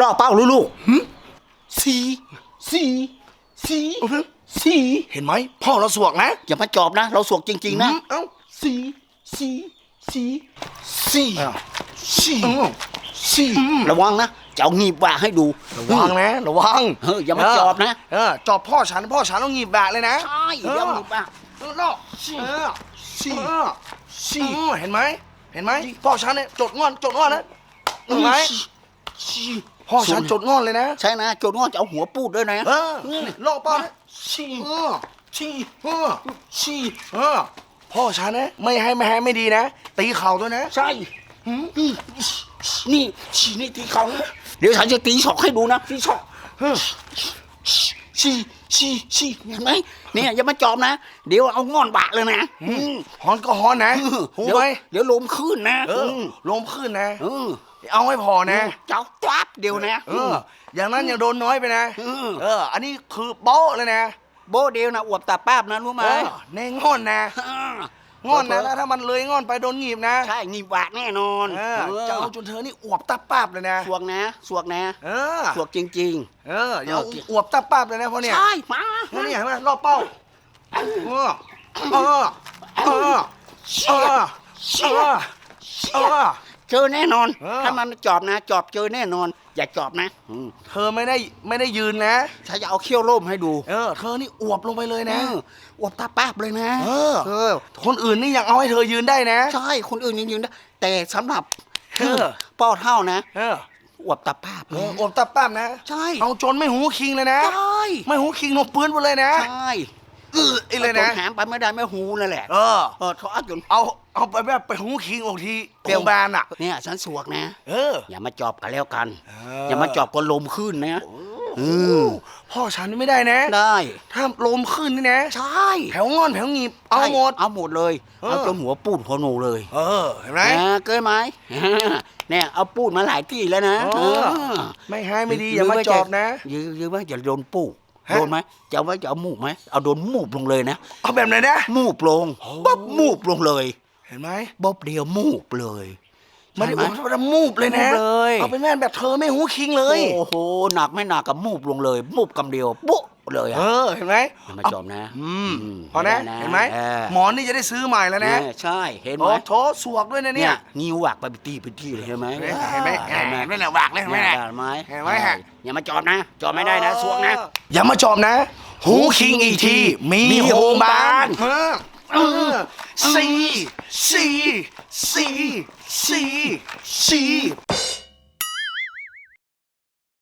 ล่อเป้าลูกๆสี่สี่สี่สี่เห็นไหมพ่อเราสวกนะ อย่ามาจอบนะ เราสวกจริง ๆ นะอืมเอ้าสี่สี่สี่สี่อ้าวสี่อืมสี่ระวังนะจะเอางีบว่าให้ดู ระวังนะ ระวังเอออย่ามาจอบนะเออจอบพ่อฉันพ่อฉันต้องหยิบแบกเลยนะใช่เดี๋ยวงีบว่าเออเนาะเออสี่สี่เห็นไหมเห็นไหมพ่อฉันเนี่ยจดงอนจดงอนนะเห็นไหม พ่อฉันจดงอนเลยนะ ใช่นะโจนงอจะเอาหัวปูดด้วยนะเออลอกป้านะชี้เออชี้เออชี้เออพ่อฉันนะไม่ให้ไม่ให้ไม่ดีนะ ตีเข่าด้วยนะ ใช่นี่นี่ฉีนี่ตีเขานะเดี๋ยวฉันจะตีศอกให้ดูนะตีศอกเออฉีฉีฉีเห็นไหมเนี่ยอย่ามาจอบนะ เดี๋ยวเอาง่อนบะเลยนะอืมฮอนก็ฮอนนะหูเดี๋ยวไหมเดี๋ยวลมขึ้นนะเออมลมขึ้นนะเออเอาให้พอนะ เจ้าตับเดียวนะเออ อย่างนั้นยังโดนน้อยไปนะเออเอออันนี้คือโป๊ะเลยนะ โบเดียวนะอวบตาป้าบนะรู้ไหมเออในงอนนะ งอนนะแล้วถ้ามันเลยงอนไปโดนหงีบนะ ใช่งีบวะแน่นอนเออจะเอาจนเธอนี่อวบตับป้าบเลยนะสวกนะสวกนะเออสวกจริงเอออย่าเอาโอเคอวบตับป้าบเลยนะเพราะๆเนี่ยใช่มานี่นี่เห็นไหมรอบเป้าเออเออเออเออเออ เออเจอแน่นอน เออ ถ้ามันจอบนะ จอบเจอแน่นอน อย่าจอบนะอืมเธอไม่ได้ไม่ได้ยืนนะ ฉันจะเอาเขี้ยวโล่มให้ดูเออ เธอนี่อวบลงไปเลยนะ เอออวบตาป้าบเลยนะเออ เออ คนอื่นนี่ยังเอาให้เธอยืนได้นะ ใช่คนอื่นยังยืนได้แต่สำหรับเออ ป้อเท่านะเอออวบตาป้าบเอนะออวบตับป้าบนะ ใช่เอาจนไม่หูคิงเลยนะ ใช่ไม่หูคิงนกปืนไปเลยนะ ใช่เออไอ้เลยนะจหามไปไม่ได้ไม่หูนั่นแหละเออ เออเขาอัดจนเอา เอาไปแบบไปหูคิงออกทีเปรียวบานอะ เนี่ยฉันสวกนะ เออ อย่ามาจอบกันแล้วกันเออออย่ามาจอบก็ลมขึ้นนะเออพ่อฉันนี่ไม่ได้นะ ได้ถ้าลมขึ้นนี่นะ ใช่ แถวงอนแถวงีบเอาหมดใช่เอาหมดเลยเออเอาจนหัวปูดหัวโนเลย เออ เห็นไหมอ่าเกินไหมเนี่ยเอาปูดมาหลายที่แล้วนะเออเออไม่ให้ไม่ดีอย่ามาจอบนะยืยือว่าอย่าโดนปูดฮะโดนไหมจะเอาไว้จะเอามูกไหมเอาโดนมูบลงเลยนะ เอาแบบไหนนะ มูบลงบ๊บมูบลงเลย เห็นไหมบ๊บเดียวมูบเลย ไม่ได้ใช่อไหวบธรรมดามูบเลยนะมูบเลย เอาเป็นแม่นแบบเธอไม่หูคิงเลย โอ้โหหนักไม่หนักกับมูบลงเลยมูบกำเดียวปุ๊เลยเออะอเห็นไหมอย่ามาจอมนะ อืมอืมพอนะไม่ได้นะเห็นไหมเออหมอนนี่จะได้ซื้อใหม่แล้วนะเนี่ยใช่เห็นไหโอ้มโถสวกด้วยนะเนี่เนี่ยยนิ้วหวักไปตีไปที่เลยเห็นไหมเห็นไหมเห็นไหมเห็นไหมเนี่ยหวักเลยเห็นไหมเห็เนี่ยนไหมเห็นไหมฮะอย่ามาจอบนะ จอบไม่ได้นะสวกนะ อย่ามาจอบนะ หูคิงอีกทีมีมีโฮโฮมมบาบานนเออเออสี่ สี่สี่สี่สี่